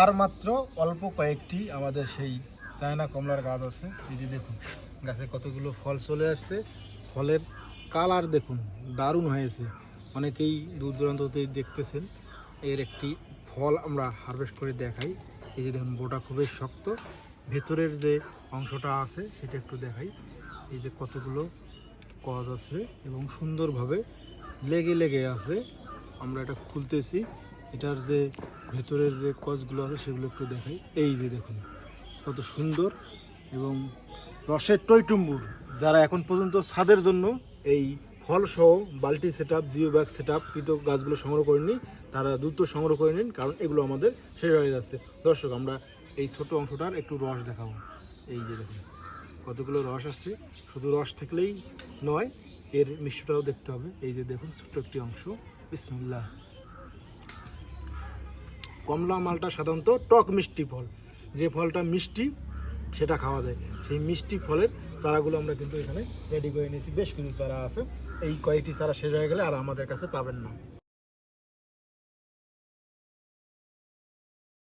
আর মাত্র অল্প কয়েকটি আমাদের সেই চায়না কমলার গাছ আছে। এই যে দেখুন, গাছে কতগুলো ফল চলে আসছে। ফলের কালার দেখুন, দারুণ হয়েছে। অনেকেই দূর দূরান্ততেই দেখতেছেন, এর একটি ফল আমরা হারভেস্ট করে দেখাই। এই যে দেখুন, বোটা খুবই শক্ত। ভেতরের যে অংশটা আছে, সেটা একটু দেখাই। এই যে কতগুলো কজ আছে এবং সুন্দরভাবে লেগে লেগে আছে। আমরা এটা খুলতেছি। এটার যে ভেতরের যে কচগুলো আছে, সেগুলো একটু দেখাই। এই যে দেখুন, কত সুন্দর এবং রসের টইটুম্বুর, যারা এখন পর্যন্ত ছাদের জন্য এই ফল সহ বাল্টি set up geo bag set up কিন্তু গাছগুলো সংগ্রহ করেনি তারা দ্রুত সংগ্রহ করে নিন, কারণ এগুলো আমাদের শেষ হয়ে যাচ্ছে। দর্শক, আমরা এই ছোট অংশটার একটু রস দেখাবো। এই যে দেখুন, কতগুলো রস আছে। শুধু রস থাকলেই নয়, এর মিষ্টিটাও দেখতে হবে। এই যে দেখুন, ছোট্ট একটি অংশ। বিসমিল্লাহ। কমলা মালটা সাধারণত টক মিষ্টি ফল। যে ফলটা মিষ্টি, সেটা খাওয়া যায়। সেই মিষ্টি ফলের চারাগুলো আমরা কিন্তু এখানে রেডি করে নিয়েছি। বেশ কিছু চারা আছে। এই কয়েকটি চারা শেষ হয়ে গেলে আর আমাদের কাছে পাবেন না।